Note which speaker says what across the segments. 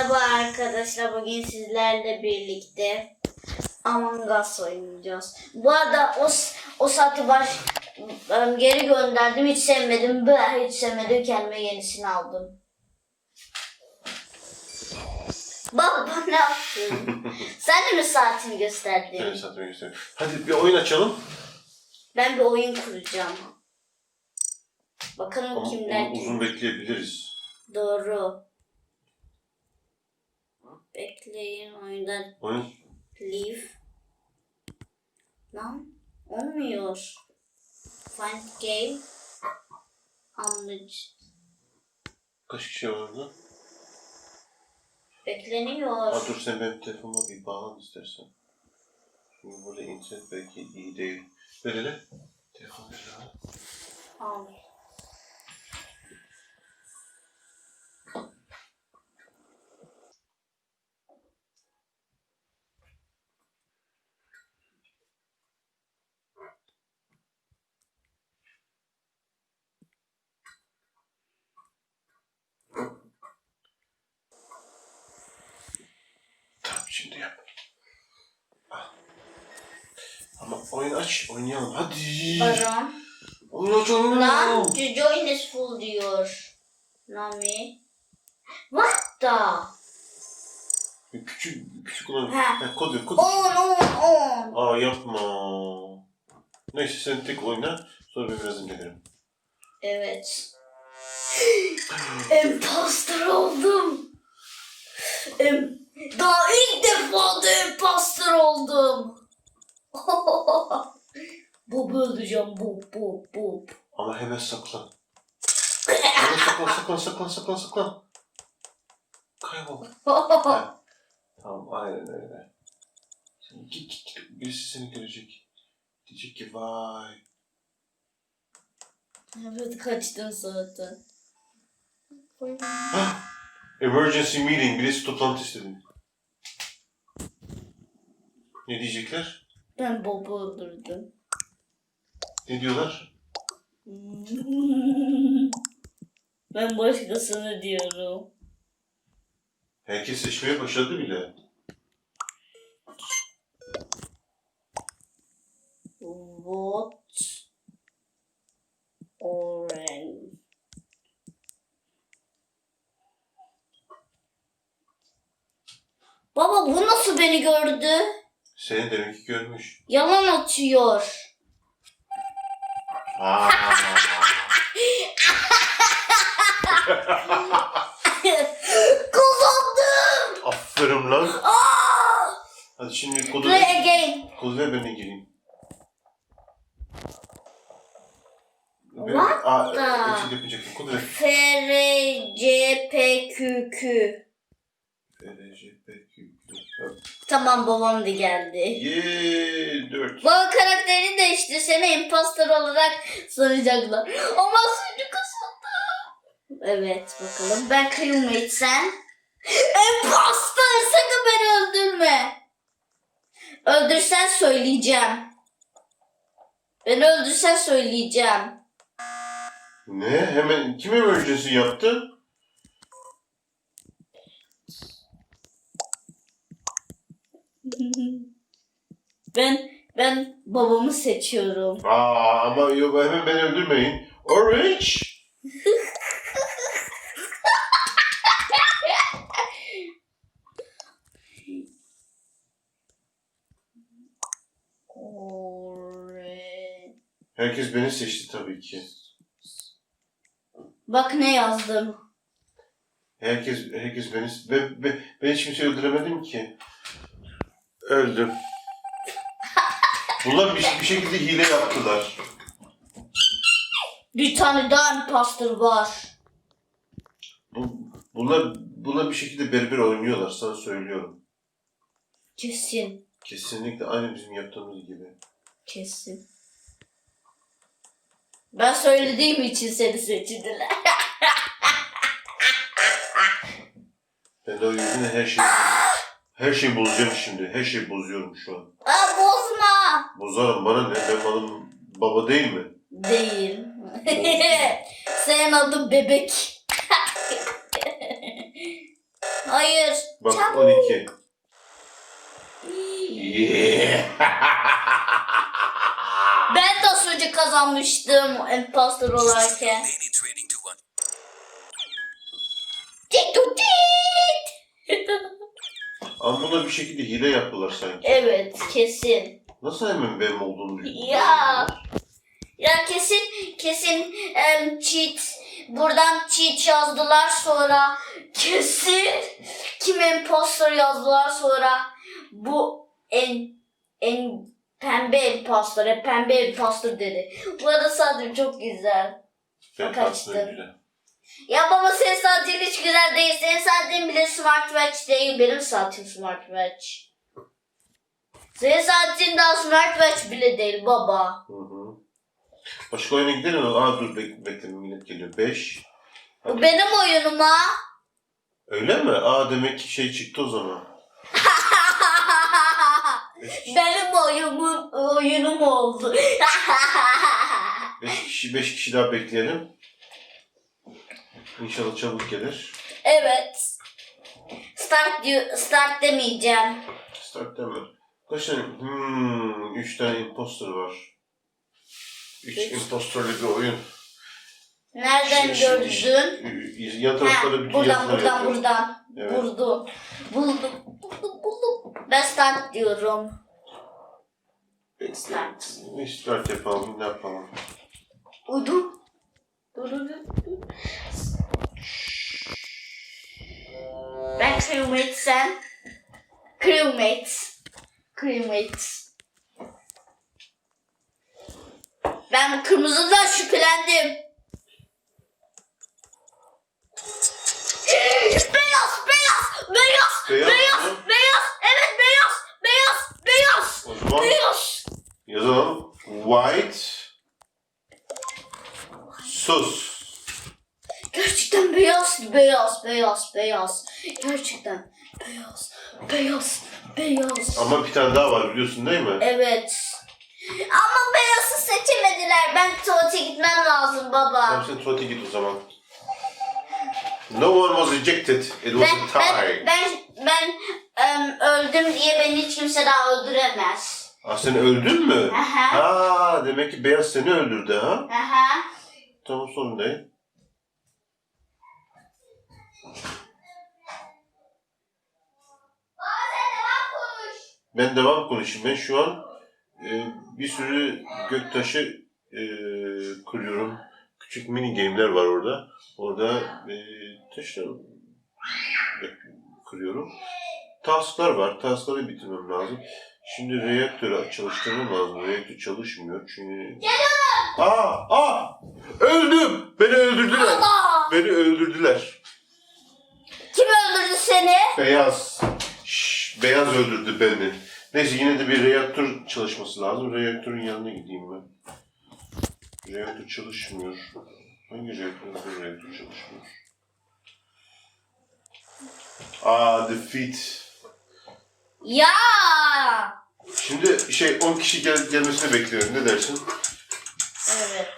Speaker 1: Merhaba arkadaşlar. Bugün sizlerle birlikte Among Us oynayacağız. Bu arada o, o saati baş ben geri gönderdim. Hiç sevmedim. Ben hiç sevmedim. Kendime yenisini aldım. Bak bak ne yaptın? Sen de mi saatini gösterdin?
Speaker 2: Evet satmayı gösteriyorum. Hadi bir oyun açalım.
Speaker 1: Ben bir oyun kuracağım. Bakalım
Speaker 2: Ama
Speaker 1: kimler
Speaker 2: uzun bekleyebiliriz.
Speaker 1: Doğru. Bekleyin oyundan
Speaker 2: Oyun
Speaker 1: leave. Lan olmuyor. Find game. Anlıcı.
Speaker 2: kaç kişi var orada?
Speaker 1: Bekleniyor.
Speaker 2: Aa, dur sen benim telefonuma bir bağlan istersen. Şimdi burada internet belki iyi değil. Ver hele. Telefon ver.
Speaker 1: Al.
Speaker 2: Tamam şimdi yap. Ah. Ama oyun aç, oynayalım. Hadi.
Speaker 1: Baron.
Speaker 2: Oyun aç, oynayalım.
Speaker 1: Lan the join is full diyor. Nami. What the?
Speaker 2: Küçük, küçük olan.
Speaker 1: Ha.
Speaker 2: Ha, kod ver, kod.
Speaker 1: On on on.
Speaker 2: Aa yapma. Neyse sen tek oyna. Sonra ben birazdan gelirim.
Speaker 1: Evet. Imposter oldum. Em Daha ilk defa da imposter oldum. Öldüreceğim Bob Bob Bob.
Speaker 2: Ama hemen saklan. Hemen saklan, saklan, saklan, saklan, saklan. Kaybol. Ha. Tamam, aynen öyle. Sen git, git, git. Birisi seni görecek. Diyecek ki vay.
Speaker 1: evet kaçtın zaten.
Speaker 2: Hah! Emergency meeting. Birisi toplantı istedi. Ne diyecekler?
Speaker 1: Ben Bob'u öldürdüm.
Speaker 2: Ne diyorlar?
Speaker 1: ben başkasını diyorum.
Speaker 2: Herkes seçmeye başladı bile.
Speaker 1: What? Orange. Baba bu nasıl beni gördü?
Speaker 2: Seni demek ki görmüş.
Speaker 1: Yalan atıyor.
Speaker 2: Aa.
Speaker 1: Kazandım.
Speaker 2: Aferin lan.
Speaker 1: Aa!
Speaker 2: Hadi şimdi kodu
Speaker 1: Play again.
Speaker 2: Kodu ver ben de gireyim. Ben-
Speaker 1: What
Speaker 2: Aa,
Speaker 1: the?
Speaker 2: Yapacaktım. Kodu ver.
Speaker 1: F, R, C, P, Q, Q. Tamam babam da geldi.
Speaker 2: Yeee 4.
Speaker 1: Baba karakterini değiştir. Seni imposter olarak sanacaklar. Ama seni kazandı. Evet bakalım. Ben crewmate sen. Imposter sakın beni öldürme. Öldürsen söyleyeceğim. Beni öldürsen söyleyeceğim.
Speaker 2: Ne? Hemen kim emergency yaptı?
Speaker 1: Ben ben babamı seçiyorum.
Speaker 2: Aa ama yok hemen beni öldürmeyin. Orange. Herkes beni seçti tabii ki.
Speaker 1: Bak ne yazdım.
Speaker 2: Herkes herkes beni ben, ben, ben hiç kimseyi öldüremedim ki. Öldüm. Bunlar bir, bir şekilde hile yaptılar.
Speaker 1: Bir tane daha imposter var.
Speaker 2: Bu, bunlar bunlar bir şekilde berber oynuyorlar sana söylüyorum.
Speaker 1: Kesin.
Speaker 2: Kesinlikle aynı bizim yaptığımız gibi.
Speaker 1: Kesin. Ben söylediğim için seni seçtiler.
Speaker 2: Ben de o yüzden her şeyi her şeyi bozacağım şimdi. Her şeyi bozuyorum şu an.
Speaker 1: Aa, bozma.
Speaker 2: Bozarım bana ne? Ben malım baba değil mi?
Speaker 1: Değil. Senin adın bebek. Hayır.
Speaker 2: Bak
Speaker 1: Çabuk.
Speaker 2: 12. Yeah.
Speaker 1: Ben de az önce kazanmıştım imposter olarken.
Speaker 2: Ama buna bir şekilde hile yaptılar sanki.
Speaker 1: evet kesin.
Speaker 2: Nasıl hemen benim olduğunu düşündün?
Speaker 1: Ya. Ya kesin kesin em, cheat buradan cheat yazdılar sonra kesin kim imposter yazdılar sonra bu en en pembe imposter pembe imposter dedi. Bu arada sadece çok güzel.
Speaker 2: Aslında güzel.
Speaker 1: Ya baba senin saatin hiç güzel değil. Senin saatin bile smartwatch değil. Benim saatim smartwatch. Senin saatin daha smartwatch bile değil baba.
Speaker 2: Hı hı. Başka oyuna gidelim mi? Aa dur bek bekle millet geliyor. 5.
Speaker 1: Bu benim oyunuma.
Speaker 2: Öyle mi? Aa demek ki şey çıktı o zaman.
Speaker 1: benim oyunum, oyunum oldu.
Speaker 2: 5 kişi 5 kişi daha bekleyelim. İnşallah çabuk gelir.
Speaker 1: evet. Start diyor, start demeyeceğim.
Speaker 2: Start deme. Kaç tane? Hmm, 3 tane imposter var. 3
Speaker 1: Üç.
Speaker 2: imposterlı bir oyun.
Speaker 1: Nereden
Speaker 2: Şimdi- şimdi-
Speaker 1: gördün?
Speaker 2: Ee, Yan
Speaker 1: Ha,
Speaker 2: taraflara bütün
Speaker 1: buradan
Speaker 2: yazılar
Speaker 1: buradan
Speaker 2: yapıyor.
Speaker 1: buradan.
Speaker 2: Evet.
Speaker 1: Buldum. Buldum. Buldum buldum. Ben start diyorum. Start.
Speaker 2: Start yapalım, ne yapalım?
Speaker 1: Uydum. Dur dur dur. dur. Ben crewmate sen. Crewmate. Crewmate. Ben kırmızıdan şüphelendim. beyaz, beyaz, beyaz,
Speaker 2: Beyaz
Speaker 1: beyaz,
Speaker 2: mı?
Speaker 1: beyaz, evet beyaz, beyaz, beyaz,
Speaker 2: O zaman
Speaker 1: beyaz.
Speaker 2: yazalım. White sus.
Speaker 1: Gerçekten beyaz, beyaz, beyaz, beyaz. Gerçekten beyaz, beyaz, beyaz.
Speaker 2: Ama bir tane daha var biliyorsun değil mi?
Speaker 1: Evet. Ama beyazı seçemediler. Ben tuvalete gitmem lazım
Speaker 2: Tamam
Speaker 1: baba.
Speaker 2: sen tuvalete git o zaman. No one was ejected. It was
Speaker 1: Ben,
Speaker 2: a
Speaker 1: ben,
Speaker 2: tie.
Speaker 1: ben, ben em, öldüm diye beni hiç kimse daha öldüremez.
Speaker 2: Aa sen öldün mü?
Speaker 1: Aha.
Speaker 2: Aa demek ki beyaz seni öldürdü ha?
Speaker 1: Aha.
Speaker 2: Tamam sorun değil. Ben devam konuşayım. Ben şu an e, bir sürü göktaşı e, kırıyorum. Küçük mini game'ler var orada. Orada e, taşlar kırıyorum. Tasklar var. Taskları bitirmem lazım. Şimdi reaktörü çalıştırmam lazım. Reaktör çalışmıyor çünkü... Aa! Aa! Öldüm! Beni öldürdüler.
Speaker 1: Aa!
Speaker 2: Beni öldürdüler.
Speaker 1: Kim öldürdü seni?
Speaker 2: Beyaz. Şş, beyaz öldürdü beni. Neyse yine de bir reaktör çalışması lazım. Reaktörün yanına gideyim ben. Reaktör çalışmıyor. Hangi reaktör? Bu reaktör çalışmıyor. Aa defeat.
Speaker 1: Ya!
Speaker 2: Şimdi şey 10 kişi gel gelmesini bekliyorum. Ne dersin?
Speaker 1: Evet.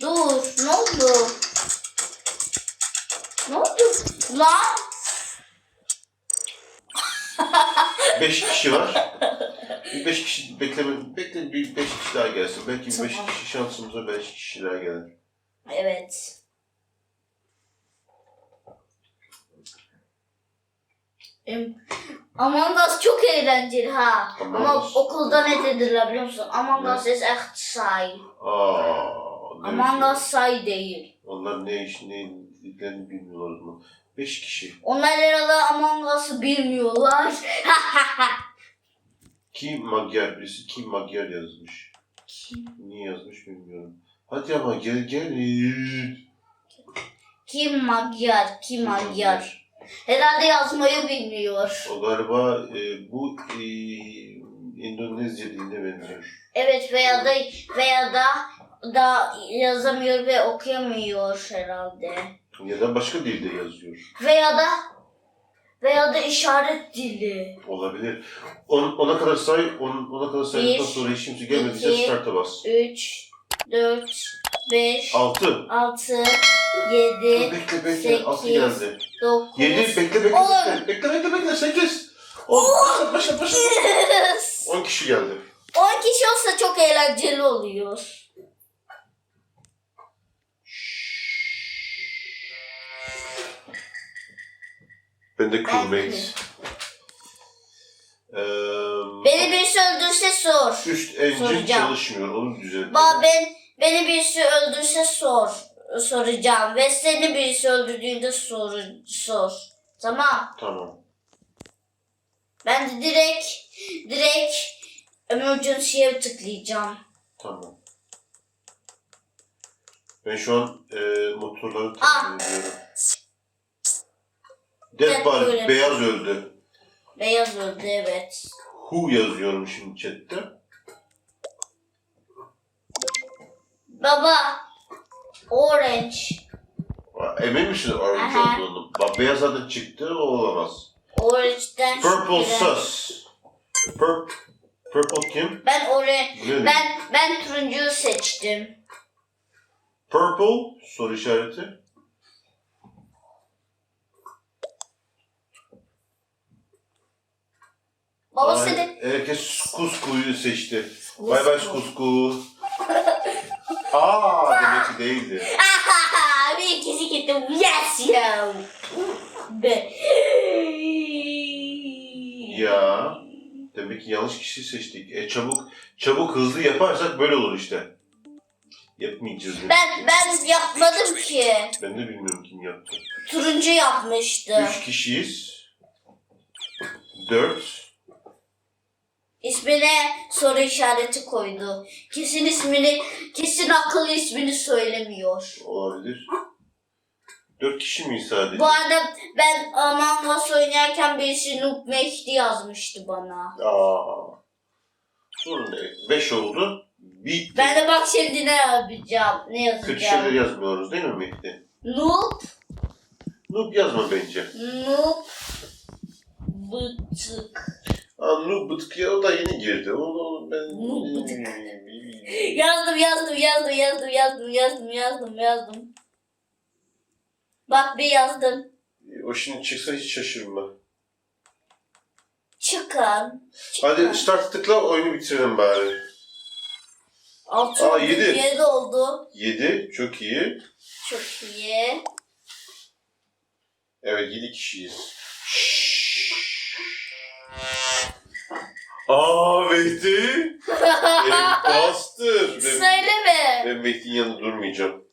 Speaker 1: Dur, ne oldu? Ne oldu? Lan!
Speaker 2: 5 kişi var. Bir 5 kişi bekleme, bekle bir 5 kişi daha gelsin. Belki 5
Speaker 1: Tamam.
Speaker 2: kişi şansımıza 5 kişi daha gelir.
Speaker 1: Evet. Em, Among Us çok eğlenceli ha.
Speaker 2: Among
Speaker 1: Ama
Speaker 2: Us.
Speaker 1: okulda ne dediler biliyor musun? Among? Us is echt say.
Speaker 2: Aa, ne
Speaker 1: Among? Us say değil.
Speaker 2: Onlar ne iş, ne dediklerini bilmiyorlar o zaman. Beş kişi.
Speaker 1: Onlar herhalde Among Us'ı bilmiyorlar.
Speaker 2: Kim Magyar birisi kim Magyar yazmış. Niye yazmış bilmiyorum. Hadi ama gel gel.
Speaker 1: Kim Magyar? Kim Magyar? Herhalde yazmayı bilmiyor.
Speaker 2: O galiba e, bu e, Endonezya diline benziyor.
Speaker 1: Evet veya da veya da da yazamıyor ve okuyamıyor herhalde.
Speaker 2: Ya da başka dilde yazıyor.
Speaker 1: Veya da veya da işaret dili.
Speaker 2: Olabilir. On, ona kadar say, on, ona kadar saydıktan
Speaker 1: Bir,
Speaker 2: sonra hiç kimse gelmediyse
Speaker 1: iki,
Speaker 2: start'a bas.
Speaker 1: 3 4, 5,
Speaker 2: Altı.
Speaker 1: 6, 7,
Speaker 2: Dur, bekle bekle.
Speaker 1: sekiz,
Speaker 2: geldi.
Speaker 1: 9,
Speaker 2: Yedi. Bekle bekle
Speaker 1: On.
Speaker 2: bekle. Bekle bekle bekle. Sekiz. On. Başla başla başla. On kişi geldi.
Speaker 1: 10 kişi olsa çok eğlenceli oluyor.
Speaker 2: Ben de.
Speaker 1: Belki.
Speaker 2: Eee
Speaker 1: Beni birisi öldürse sor.
Speaker 2: üst engine
Speaker 1: Soracağım.
Speaker 2: çalışmıyor. Onu düzeltelim.
Speaker 1: Ba ben beni birisi öldürse sor. Soracağım ve seni birisi öldürdüğünde sor sor. Tamam.
Speaker 2: Tamam.
Speaker 1: Ben de direkt direkt emergency'ye tıklayacağım.
Speaker 2: Tamam. Ben şu an eee motorları
Speaker 1: Ah.
Speaker 2: takip ediyorum. Body,
Speaker 1: böyle.
Speaker 2: beyaz öldü.
Speaker 1: Beyaz öldü evet.
Speaker 2: Who yazıyorum şimdi chatte.
Speaker 1: Baba. Orange.
Speaker 2: Aa, Emin misin orange
Speaker 1: Aha.
Speaker 2: olduğunu? Bak beyaz adı çıktı o olamaz.
Speaker 1: Orange'den
Speaker 2: Purple sus. Purp Purple kim?
Speaker 1: Ben orange ben ben turuncuyu seçtim.
Speaker 2: Purple soru işareti. Ay,
Speaker 1: seni
Speaker 2: Herkes Kusku'yu seçti. Bay bay Kusku. Aa demek ki değildi.
Speaker 1: Bir ikisi gittim. Yes ya. Be.
Speaker 2: Ya demek ki yanlış kişiyi seçtik. E çabuk çabuk hızlı yaparsak böyle olur işte. Yapmayacağız. demek
Speaker 1: Ben
Speaker 2: ki.
Speaker 1: ben yapmadım ki.
Speaker 2: Ben de bilmiyorum kim yaptı.
Speaker 1: Turuncu yapmıştı.
Speaker 2: Üç kişiyiz. Dört.
Speaker 1: İsmine soru işareti koydu. Kesin ismini, kesin akıllı ismini söylemiyor.
Speaker 2: Olabilir. Dört kişi miyiz sadece?
Speaker 1: Bu arada ben Among Us oynarken birisi Noob Mehdi yazmıştı bana.
Speaker 2: Aa. Sorun değil. Beş oldu. Bitti.
Speaker 1: Ben de bak şimdi ne yapacağım, ne
Speaker 2: Kötü şeyler
Speaker 1: yazacağım.
Speaker 2: yazmıyoruz değil mi Mehdi?
Speaker 1: Noob,
Speaker 2: Noob yazma bence.
Speaker 1: noob, bıtık.
Speaker 2: Aa, Noob bıtık ya o da yeni girdi. Onu, onu ben...
Speaker 1: Bıtık. Yazdım, yazdım, yazdım, yazdım, yazdım, yazdım, yazdım, yazdım. Bak bir yazdım.
Speaker 2: O şimdi çıksa hiç şaşırma.
Speaker 1: Çıkan.
Speaker 2: Hadi start tıkla oyunu bitirelim bari.
Speaker 1: Altı
Speaker 2: Aa,
Speaker 1: oldu,
Speaker 2: yedi.
Speaker 1: yedi oldu.
Speaker 2: 7 çok iyi.
Speaker 1: Çok iyi.
Speaker 2: Evet 7 kişiyiz. Aa Mehdi. Elim bastır. Ben,
Speaker 1: Söyleme.
Speaker 2: ben Mehdi'nin yanında durmayacağım.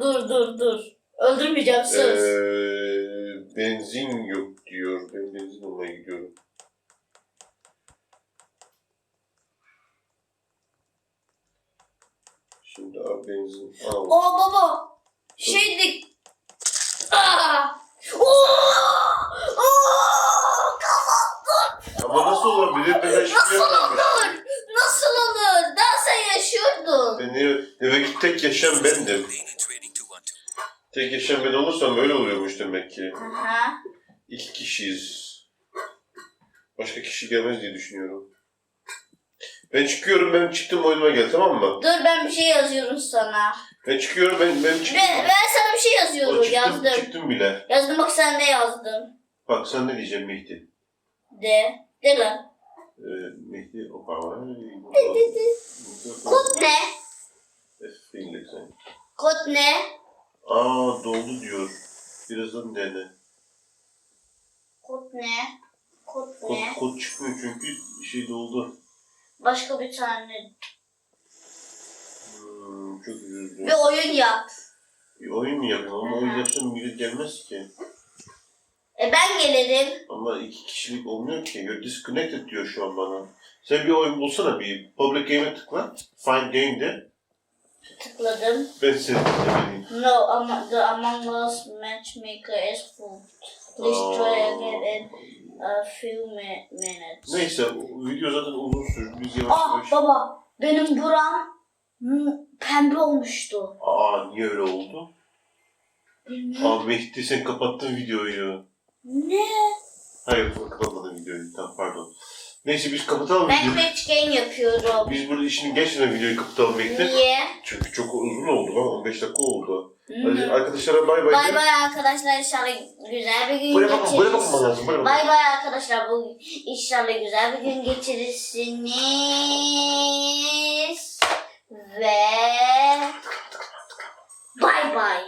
Speaker 1: Dur dur dur. Öldürmeyeceğim söz.
Speaker 2: Ee, benzin yok diyor. Ben benzin almaya gidiyorum. Şimdi abi benzin al.
Speaker 1: O baba. Şeydi. Aa! Oo! Oo!
Speaker 2: Olabilir? Ben
Speaker 1: Nasıl olur? Nasıl olur? Daha sen yaşıyordun.
Speaker 2: Ben niye? Demek ki tek yaşayan bendim. Tek yaşayan ben olursam böyle oluyormuş demek ki.
Speaker 1: Aha.
Speaker 2: İki kişiyiz. Başka kişi gelmez diye düşünüyorum. Ben çıkıyorum, ben çıktım oyunuma gel tamam mı?
Speaker 1: Dur ben bir şey yazıyorum sana.
Speaker 2: Ben çıkıyorum, ben, ben çıktım.
Speaker 1: Ben, ben sana bir şey
Speaker 2: O
Speaker 1: yazıyorum.
Speaker 2: çıktım,
Speaker 1: Yazdım.
Speaker 2: çıktım bile.
Speaker 1: Yazdım bak sen ne yazdın.
Speaker 2: Bak sen ne diyeceksin Mehdi?
Speaker 1: De.
Speaker 2: Ee, Mehdi o parmağı.
Speaker 1: De de de. Kod ne?
Speaker 2: F sen.
Speaker 1: Kod ne?
Speaker 2: Aa doldu diyor. Birazdan dene.
Speaker 1: Kod ne? Kod
Speaker 2: Kod,
Speaker 1: ne?
Speaker 2: kod çıkmıyor çünkü şey doldu.
Speaker 1: Başka bir tane.
Speaker 2: Hmm, çok üzüldüm.
Speaker 1: Bir oyun yap.
Speaker 2: Bir oyun mu yapayım ama oyun yapsam millet gelmez ki.
Speaker 1: E ben gelirim.
Speaker 2: Ama iki kişilik olmuyor ki. You're disconnected diyor şu an bana. Sen bir oyun bulsana bir. Public Game'e tıkla. Find Game de.
Speaker 1: Tıkladım.
Speaker 2: Ben seni tıklamayayım.
Speaker 1: No, Am- the Among Us matchmaker is full. Please try again in a few mi- minutes.
Speaker 2: Neyse video zaten uzun sürdü. Biz yavaş
Speaker 1: Ah
Speaker 2: yavaş.
Speaker 1: baba, benim buram hmm, pembe olmuştu.
Speaker 2: Aa niye öyle oldu?
Speaker 1: Bilmiyorum.
Speaker 2: Aa Mehdi sen kapattın videoyu.
Speaker 1: Ne?
Speaker 2: Hayır kapatmadım videoyu. Tamam pardon. Neyse biz kapatalım
Speaker 1: Ben
Speaker 2: videoyu.
Speaker 1: yapıyorum.
Speaker 2: Biz burada işini geçmeden videoyu kapatalım bekle.
Speaker 1: Niye?
Speaker 2: Çünkü çok uzun oldu lan 15 dakika oldu. Hadi arkadaşlara bay bay.
Speaker 1: Bay bay arkadaşlar inşallah güzel bir gün
Speaker 2: Buraya bakma, buraya
Speaker 1: bakma
Speaker 2: lazım. Buraya bakma.
Speaker 1: Bay bay arkadaşlar bu inşallah güzel bir gün geçirirsiniz. Ve bay bay.